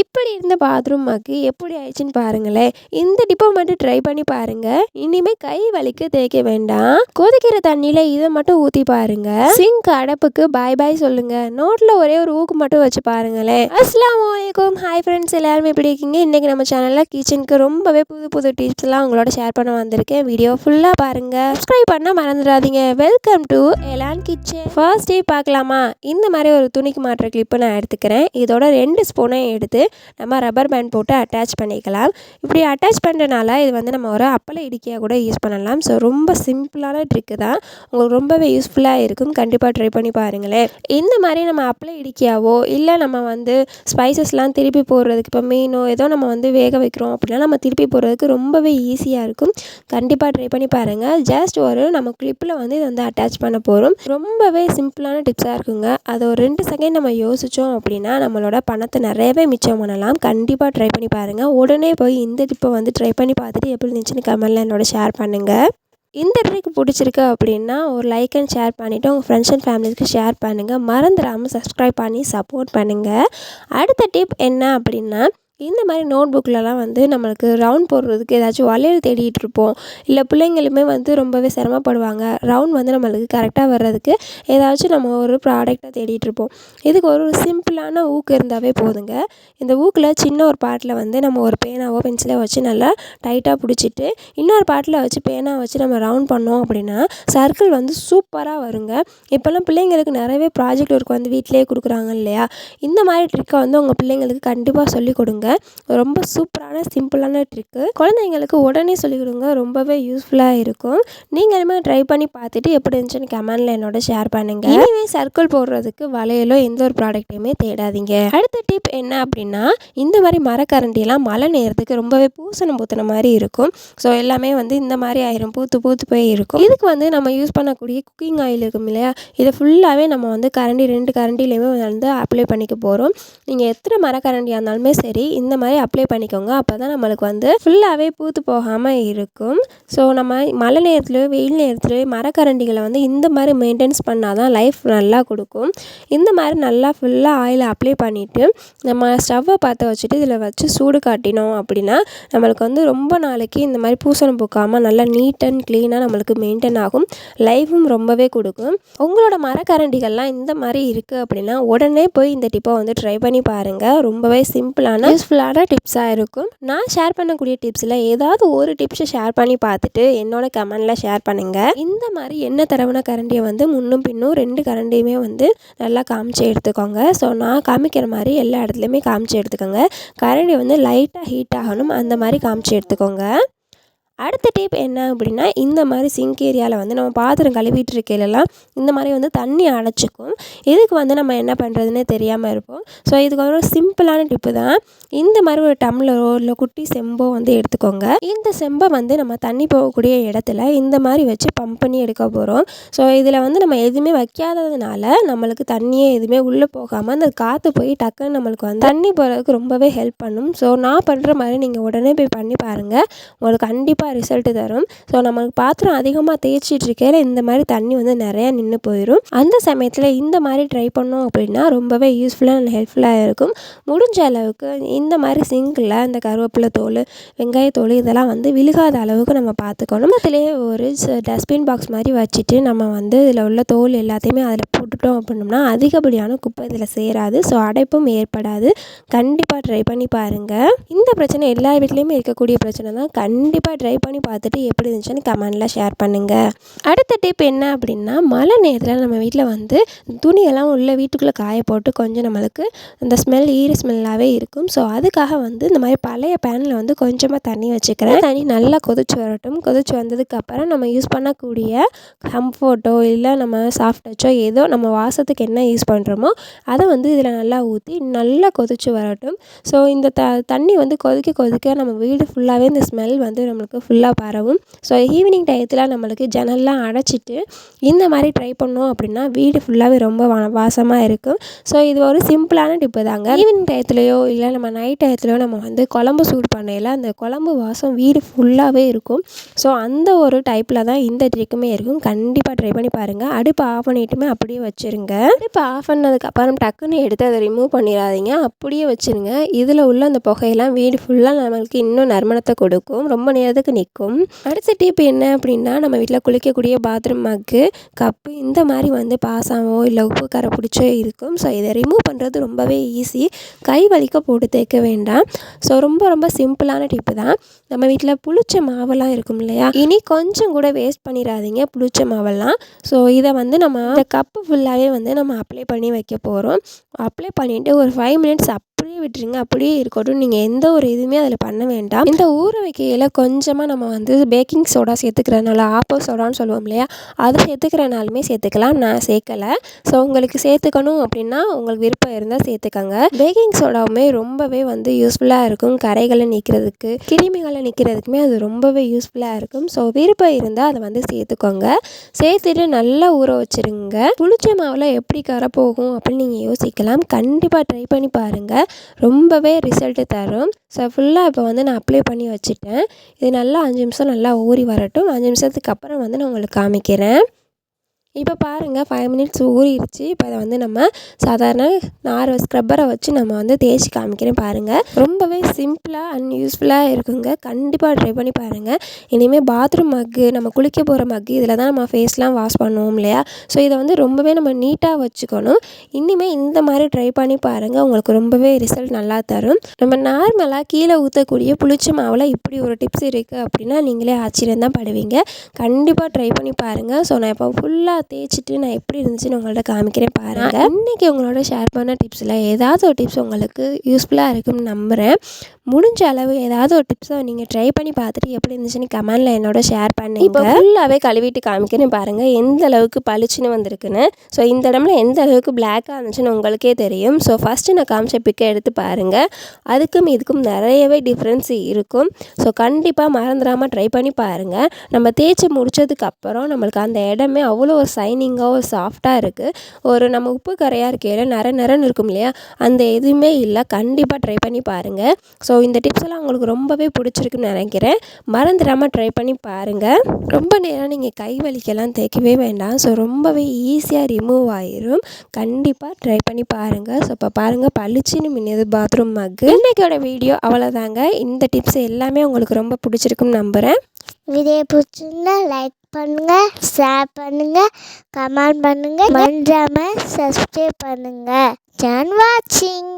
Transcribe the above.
இப்படி இருந்த பாத்ரூம் மக்கு எப்படி ஆயிடுச்சுன்னு பாருங்களேன். இந்த டிப்போ மட்டும் ட்ரை பண்ணி பாருங்க. இனிமே கை வலிக்கு தேய்க்க வேண்டாம். கொதிக்கிற தண்ணியில இதை மட்டும் ஊத்தி பாருங்க. சிங்க் அடப்புக்கு பாய் பாய் சொல்லுங்க. நோட்ல ஒரே ஒரு ஊக்கு மட்டும் வச்சு பாருங்களேன். அஸ்லாம் வலைக்கும் ஹாய் ஃப்ரெண்ட்ஸ் எல்லாருமே எப்படி இருக்கீங்க? இன்னைக்கு நம்ம சேனல்ல கிச்சனுக்கு ரொம்பவே புது புது டிப்ஸ் எல்லாம் உங்களோட ஷேர் பண்ண வந்திருக்கேன். வீடியோ ஃபுல்லா பாருங்க. சப்ஸ்கிரைப் பண்ண மறந்துடாதீங்க. Welcome to Elan kitchen first day பார்க்கலாமா? இந்த மாதிரி ஒரு துணிக்கு மாற்ற கிளிப்பு நான் எடுத்துக்கிறேன். இதோட ரெண்டு ஸ்பூனையும் எடுத்து நம்ம ரப்பர் பேண்ட் போட்டு அட்டாச் பண்ணிக்கலாம். இப்படி அட்டாச் பண்ணுறனால இது வந்து நம்ம ஒரு அப்பளை இடிக்கையாக கூட யூஸ் பண்ணலாம். ஸோ ரொம்ப சிம்பிளான ட்ரிக்கு தான். உங்களுக்கு ரொம்பவே யூஸ்ஃபுல்லாக இருக்கும். கண்டிப்பாக ட்ரை பண்ணி பாருங்களேன். இந்த மாதிரி நம்ம அப்பளை இடிக்கையாவோ இல்லை நம்ம வந்து ஸ்பைசஸ்லாம் திருப்பி போடுறதுக்கு இப்போ மீனோ ஏதோ நம்ம வந்து வேக வைக்கிறோம் அப்படின்னா நம்ம திருப்பி போடுறதுக்கு ரொம்பவே ஈஸியாக இருக்கும். கண்டிப்பாக ட்ரை பண்ணி பாருங்கள் ஜஸ்ட் ஒரு நம்ம கிளிப்பில் வந்து இதை வந்து அட்டாச் பண்ண போகிறோம் ரொம்பவே சிம்பிளான டிப்ஸாக இருக்குங்க. அதை ஒரு ரெண்டு செகண்ட் நம்ம யோசித்தோம் அப்படின்னா நம்மளோட பணத்தை நிறையவே மிச்சம் பண்ணலாம் கண்டிப்பாக ட்ரை பண்ணி பாருங்கள் உடனே போய் இந்த டிப்பை வந்து ட்ரை பண்ணி பார்த்துட்டு எப்படி இருந்துச்சுன்னு கமெண்ட்டில் என்னோட ஷேர் பண்ணுங்கள் இந்த ட்ரிக் பிடிச்சிருக்கு அப்படின்னா ஒரு லைக் அண்ட் ஷேர் பண்ணிவிட்டு உங்கள் ஃப்ரெண்ட்ஸ் அண்ட் ஃபேமிலிஸ்க்கு ஷேர் பண்ணுங்கள் மறந்துடாமல் சப்ஸ்கிரைப் பண்ணி சப்போர்ட் பண்ணுங்கள் அடுத்த டிப் என்ன அப்படின்னா இந்த மாதிரி நோட் புக்கிலலாம் வந்து நம்மளுக்கு ரவுண்ட் போடுறதுக்கு ஏதாச்சும் வளையல் தேடிட்டு இருப்போம். இல்லை பிள்ளைங்களுமே வந்து ரொம்பவே சிரமப்படுவாங்க. ரவுண்ட் வந்து நம்மளுக்கு கரெக்டாக வர்றதுக்கு ஏதாச்சும் நம்ம ஒரு ப்ராடக்டை தேடிட்டு இருப்போம். இதுக்கு ஒரு சிம்பிளான ஊக்கு இருந்தாவே போதுங்க. இந்த ஊக்கில் சின்ன ஒரு பாட்டில் வந்து நம்ம ஒரு பேனாவோ பென்சிலோ வச்சு நல்லா டைட்டாக பிடிச்சிட்டு இன்னொரு பாட்டில் வச்சு பேனாக வச்சு நம்ம ரவுண்ட் பண்ணோம் அப்படின்னா சர்க்கிள் வந்து சூப்பராக வருங்க. இப்போல்லாம் பிள்ளைங்களுக்கு நிறையவே ப்ராஜெக்ட் ஒர்க் வந்து வீட்டிலேயே கொடுக்குறாங்க இல்லையா? இந்த மாதிரி ட்ரிக்கை வந்து உங்கள் பிள்ளைங்களுக்கு கண்டிப்பாக சொல்லிக் கொடுங்க. ரொம்ப சூப்பரான சிம்பிளான ட்ரிக்கு குழந்தைங்களுக்கு உடனே சொல்லிக் கொடுங்க ரொம்பவே யூஸ்ஃபுல்லாக இருக்கும். நீங்களுமே ட்ரை பண்ணி பார்த்துட்டு எப்படி இருந்துச்சுன்னு கமெண்டில் என்னோட ஷேர் பண்ணுங்க. இனிமே சர்க்கிள் போடுறதுக்கு வளையலோ எந்த ஒரு ப்ராடக்ட்டையுமே தேடாதீங்க. அடுத்த டிப் என்ன அப்படின்னா இந்த மாதிரி மரக்கரண்டிலாம் மழை நேரத்துக்கு ரொம்பவே பூசணம் பூத்தின மாதிரி இருக்கும். ஸோ எல்லாமே வந்து இந்த மாதிரி ஆயிரும். பூத்து பூத்து போய் இருக்கும். இதுக்கு வந்து நம்ம யூஸ் பண்ணக்கூடிய குக்கிங் ஆயில் இருக்கும் இல்லையா? இதை ஃபுல்லாகவே நம்ம வந்து கரண்டி ரெண்டு கரண்டிலையுமே வந்து அப்ளை பண்ணிக்க போகிறோம் நீங்கள் எத்தனை மரக்கரண்டியாக இருந்தாலுமே சரி இந்த மாதிரி அப்ளை பண்ணிக்கோங்க. அப்போ தான் நம்மளுக்கு வந்து ஃபுல்லாகவே பூத்து போகாமல் இருக்கும். ஸோ நம்ம மழை நேரத்தில் வெயில் நேரத்தில் மரக்கரண்டிகளை வந்து இந்த மாதிரி மெயின்டைன்ஸ் பண்ணால் தான் லைஃப் நல்லா கொடுக்கும். இந்த மாதிரி நல்லா ஃபுல்லாக ஆயில் அப்ளை பண்ணிவிட்டு நம்ம ஸ்டவ்வை பார்த்து வச்சுட்டு இதில் வச்சு சூடு காட்டினோம் அப்படின்னா நம்மளுக்கு வந்து ரொம்ப நாளைக்கு இந்த மாதிரி பூசணம் பூக்காமல் நல்லா நீட் அண்ட் க்ளீனாக நம்மளுக்கு மெயின்டைன் ஆகும். லைஃபும் ரொம்பவே கொடுக்கும். உங்களோட மரக்கரண்டிகள்லாம் இந்த மாதிரி இருக்குது அப்படின்னா உடனே போய் இந்த டிப்பை வந்து ட்ரை பண்ணி பாருங்கள் ரொம்பவே சிம்பிளான யூஸ்ஃபுல்லான டிப்ஸாக இருக்கும். நான் ஷேர் பண்ணக்கூடிய டிப்ஸில் ஏதாவது ஒரு டிப்ஸை ஷேர் பண்ணி பார்த்துட்டு என்னோட கமெண்டில் ஷேர் பண்ணுங்கள் இந்த மாதிரி என்ன தடவின கரண்டியை வந்து முன்னும் பின்னும் ரெண்டு கரண்டியுமே வந்து நல்லா காமிச்சு எடுத்துக்கோங்க. ஸோ நான் காமிக்கிற மாதிரி எல்லா இடத்துலையுமே காமிச்சு எடுத்துக்கோங்க. கரண்டி வந்து லைட்டாக ஹீட் ஆகணும். அந்த மாதிரி காமிச்சு எடுத்துக்கோங்க. அடுத்த டிப் என்ன அப்படின்னா இந்த மாதிரி சிங்க் ஏரியாவில் வந்து நம்ம பாத்திரம் கழுவிட்டு இருக்கையிலலாம் இந்த மாதிரி வந்து தண்ணி அடைச்சிக்கும். இதுக்கு வந்து நம்ம என்ன பண்ணுறதுனே தெரியாமல் இருப்போம். ஸோ இதுக்கு ஒரு சிம்பிளான டிப்பு தான். இந்த மாதிரி ஒரு டம்ளரோ இல்லை குட்டி செம்போ வந்து எடுத்துக்கோங்க. இந்த செம்பை வந்து நம்ம தண்ணி போகக்கூடிய இடத்துல இந்த மாதிரி வச்சு பம்ப் பண்ணி எடுக்க போகிறோம் ஸோ இதில் வந்து நம்ம எதுவுமே வைக்காததுனால நம்மளுக்கு தண்ணியே எதுவுமே உள்ளே போகாமல் அந்த காற்று போய் டக்குன்னு நம்மளுக்கு வந்து தண்ணி போகிறதுக்கு ரொம்பவே ஹெல்ப் பண்ணும். ஸோ நான் பண்ணுற மாதிரி நீங்கள் உடனே போய் பண்ணி பாருங்கள் உங்களுக்கு கண்டிப்பாக ரிசல்ட்டு தரும். ஸோ நம்மளுக்கு பாத்திரம் அதிகமாக தேய்ச்சிட்டு இருக்கையில் இந்த மாதிரி தண்ணி வந்து நிறையா நின்று போயிடும் அந்த சமயத்தில் இந்த மாதிரி ட்ரை பண்ணோம் அப்படின்னா ரொம்பவே யூஸ்ஃபுல்லாக அண்ட் ஹெல்ப்ஃபுல்லாக இருக்கும். முடிஞ்ச அளவுக்கு இந்த மாதிரி சிங்கில் இந்த கருவேப்பிலை தோல் வெங்காயத்தோல் இதெல்லாம் வந்து விழுகாத அளவுக்கு நம்ம பார்த்துக்கணும் அதுலேயே ஒரு டஸ்ட்பின் பாக்ஸ் மாதிரி வச்சுட்டு நம்ம வந்து இதில் உள்ள தோல் எல்லாத்தையுமே அதில் போட்டுட்டோம் அப்படின்னோம்னா அதிகப்படியான குப்பை இதில் சேராது. ஸோ அடைப்பும் ஏற்படாது. கண்டிப்பாக ட்ரை பண்ணி பாருங்கள் இந்த பிரச்சனை எல்லா வீட்லேயுமே இருக்கக்கூடிய பிரச்சனை தான் கண்டிப்பாக ட்ரை ட்ரை பண்ணி பார்த்துட்டு எப்படி இருந்துச்சுன்னு கமெண்டில் ஷேர் பண்ணுங்கள் அடுத்த டிப் என்ன அப்படின்னா மழை நேரத்தில் நம்ம வீட்டில் வந்து துணியெல்லாம் உள்ள வீட்டுக்குள்ளே காய போட்டு கொஞ்சம் நம்மளுக்கு அந்த ஸ்மெல் ஈர ஸ்மெல்லாகவே இருக்கும். ஸோ அதுக்காக வந்து இந்த மாதிரி பழைய பேனில் வந்து கொஞ்சமாக தண்ணி வச்சுக்கிறேன். தண்ணி நல்லா கொதிச்சு வரட்டும். கொதிச்சு வந்ததுக்கப்புறம் நம்ம யூஸ் பண்ணக்கூடிய கம்ஃபோர்ட்டோ இல்லை நம்ம சாஃப்ட் டச்சோ ஏதோ நம்ம வாசத்துக்கு என்ன யூஸ் பண்ணுறோமோ அதை வந்து இதில் நல்லா ஊற்றி நல்லா கொதிச்சு வரட்டும். ஸோ இந்த த தண்ணி வந்து கொதிக்க கொதிக்க நம்ம வீடு ஃபுல்லாகவே இந்த ஸ்மெல் வந்து நம்மளுக்கு ஃபுல்லாக பரவும். ஸோ ஈவினிங் டயத்தில் நம்மளுக்கு ஜன்னல்லாம் அடைச்சிட்டு இந்த மாதிரி ட்ரை பண்ணோம் அப்படின்னா வீடு ஃபுல்லாகவே ரொம்ப வா வாசமாக இருக்கும். ஸோ இது ஒரு சிம்பிளான டிப்பு தாங்க. ஈவினிங் டயத்துலையோ இல்லை நம்ம நைட் டயத்துலையோ நம்ம வந்து குழம்பு சூடு பண்ணையில் அந்த குழம்பு வாசம் வீடு ஃபுல்லாகவே இருக்கும். ஸோ அந்த ஒரு டைப்பில் தான் இந்த ட்ரிக்குமே இருக்கும். கண்டிப்பாக ட்ரை பண்ணி பாருங்கள் அடுப்பு ஆஃப் பண்ணிட்டுமே அப்படியே வச்சுருங்க. அடுப்பு ஆஃப் பண்ணதுக்கப்புறம் டக்குன்னு எடுத்து அதை ரிமூவ் பண்ணிடாதீங்க. அப்படியே வச்சுருங்க. இதில் உள்ள அந்த புகையெல்லாம் வீடு ஃபுல்லாக நம்மளுக்கு இன்னும் நறுமணத்தை கொடுக்கும். ரொம்ப நேரத்துக்கு நிற்கும். அடுத்த டிப் என்ன அப்படின்னா நம்ம வீட்டில் குளிக்கக்கூடிய பாத்ரூம் மக்கு கப்பு இந்த மாதிரி வந்து பாசாவோ இல்லை உப்பு கரை பிடிச்சோ இருக்கும். ஸோ இதை ரிமூவ் பண்ணுறது ரொம்பவே ஈஸி கை வலிக்க போட்டு தேய்க்க வேண்டாம். ஸோ ரொம்ப ரொம்ப சிம்பிளான டிப்பு தான். நம்ம வீட்டில் புளிச்ச மாவெல்லாம் இருக்கும் இல்லையா? இனி கொஞ்சம் கூட வேஸ்ட் பண்ணிடாதீங்க புளிச்ச மாவெல்லாம். ஸோ இதை வந்து நம்ம இந்த கப்பு ஃபுல்லாகவே வந்து நம்ம அப்ளை பண்ணி வைக்க போகிறோம் அப்ளை பண்ணிவிட்டு ஒரு ஃபைவ் மினிட்ஸ் அப் அப்படியே விட்டுருங்க அப்படியே இருக்கட்டும். நீங்கள் எந்த ஒரு இதுவுமே அதில் பண்ண வேண்டாம். இந்த ஊற வைக்கையில் கொஞ்சமாக நம்ம வந்து பேக்கிங் சோடா சேர்த்துக்கிறதுனால ஆப்போ சோடான்னு சொல்லுவோம் இல்லையா? அதை சேர்த்துக்கிறனாலுமே சேர்த்துக்கலாம். நான் சேர்க்கலை. ஸோ உங்களுக்கு சேர்த்துக்கணும் அப்படின்னா உங்களுக்கு விருப்பம் இருந்தால் சேர்த்துக்கோங்க. பேக்கிங் சோடாவுமே ரொம்பவே வந்து யூஸ்ஃபுல்லாக இருக்கும். கரைகளை நிற்கிறதுக்கு கிருமிகளை நிற்கிறதுக்குமே அது ரொம்பவே யூஸ்ஃபுல்லாக இருக்கும். ஸோ விருப்பம் இருந்தால் அதை வந்து சேர்த்துக்கோங்க. சேர்த்துட்டு நல்லா ஊற வச்சுருங்க. புளிச்ச மாவில் எப்படி கரை போகும் அப்படின்னு நீங்கள் யோசிக்கலாம். கண்டிப்பாக ட்ரை பண்ணி பாருங்கள் ரொம்பவே ரிசல்ட்டு தரும். ஸோ ஃபுல்லாக இப்போ வந்து நான் அப்ளை பண்ணி வச்சுட்டேன். இது நல்லா அஞ்சு நிமிஷம் நல்லா ஊறி வரட்டும். அஞ்சு நிமிஷத்துக்கு அப்புறம் வந்து நான் உங்களுக்கு காமிக்கிறேன். இப்போ பாருங்கள் ஃபைவ் மினிட்ஸ் ஊறிடுச்சு. இப்போ அதை வந்து நம்ம சாதாரண நார் ஸ்க்ரப்பரை வச்சு நம்ம வந்து தேய்ச்சி காமிக்கிறேன் பாருங்கள் ரொம்பவே சிம்பிளாக அண்ட் யூஸ்ஃபுல்லாக இருக்குங்க. கண்டிப்பாக ட்ரை பண்ணி பாருங்கள் இனிமேல் பாத்ரூம் மக்கு நம்ம குளிக்க போகிற மக்கு இதில் தான் நம்ம ஃபேஸ்லாம் வாஷ் பண்ணுவோம் இல்லையா? ஸோ இதை வந்து ரொம்பவே நம்ம நீட்டாக வச்சுக்கணும். இனிமேல் இந்த மாதிரி ட்ரை பண்ணி பாருங்கள் உங்களுக்கு ரொம்பவே ரிசல்ட் நல்லா தரும். நம்ம நார்மலாக கீழே ஊற்றக்கூடிய புளிச்ச மாவில் இப்படி ஒரு டிப்ஸ் இருக்குது அப்படின்னா நீங்களே ஆச்சரியம் தான் படுவீங்க. கண்டிப்பாக ட்ரை பண்ணி பாருங்கள் ஸோ நான் இப்போ ஃபுல்லாக தேய்ச்சிட்டு நான் எப்படி இருந்துச்சுன்னு உங்கள்ட்ட காமிக்கிறேன் பாருங்கள் இன்றைக்கி உங்களோட ஷேர் பண்ண டிப்ஸில் ஏதாவது ஒரு டிப்ஸ் உங்களுக்கு யூஸ்ஃபுல்லாக இருக்குன்னு நம்புகிறேன் முடிஞ்ச அளவு ஏதாவது ஒரு டிப்ஸை நீங்கள் ட்ரை பண்ணி பார்த்துட்டு எப்படி இருந்துச்சுன்னு கமெண்டில் என்னோட ஷேர் பண்ணுங்க. இப்போ ஃபுல்லாகவே கழுவிட்டு காமிக்கிறேன் பாருங்கள் எந்த அளவுக்கு பளிச்சுன்னு வந்திருக்குன்னு. ஸோ இந்த இடம்ல எந்த அளவுக்கு பிளாக்காக இருந்துச்சுன்னு உங்களுக்கே தெரியும். ஸோ ஃபஸ்ட்டு நான் காமிச்ச பிக்கை எடுத்து பாருங்கள் அதுக்கும் இதுக்கும் நிறையவே டிஃப்ரென்ஸ் இருக்கும். ஸோ கண்டிப்பாக மறந்துடாமல் ட்ரை பண்ணி பாருங்கள் நம்ம தேய்ச்சி முடிச்சதுக்கு அப்புறம் நம்மளுக்கு அந்த இடமே அவ்வளோ ஒரு சைனிங்காக ஒரு சாஃப்டாக இருக்குது ஒரு நம்ம உப்பு கரையாக இருக்கையில் நர நரன்னு இருக்கும் இல்லையா? அந்த எதுவுமே இல்லை. கண்டிப்பாக ட்ரை பண்ணி பாருங்கள் ஸோ இந்த டிப்ஸ் எல்லாம் உங்களுக்கு ரொம்பவே பிடிச்சிருக்குன்னு நினைக்கிறேன். மறந்துடாமல் ட்ரை பண்ணி பாருங்கள் ரொம்ப நேரம் நீங்கள் கை வலிக்கெல்லாம் தேய்க்கவே வேண்டாம். ஸோ ரொம்பவே ஈஸியாக ரிமூவ் ஆயிரும். கண்டிப்பாக ட்ரை பண்ணி பாருங்கள் ஸோ இப்போ பாருங்கள் பளிச்சுன்னு மின்னது பாத்ரூம் மக்கு இன்றைக்கோட வீடியோ அவ்வளோதாங்க இந்த டிப்ஸ் எல்லாமே உங்களுக்கு ரொம்ப பிடிச்சிருக்குன்னு நம்புகிறேன் வீடியோ பிடிச்சிருந்தா லைக் பண்ணுங்கள் ஷேர் பண்ணுங்கள் கமெண்ட் பண்ணுங்கள் மறந்துடாம சப்ஸ்கிரைப் பண்ணுங்கள் ஜான் வாட்சிங்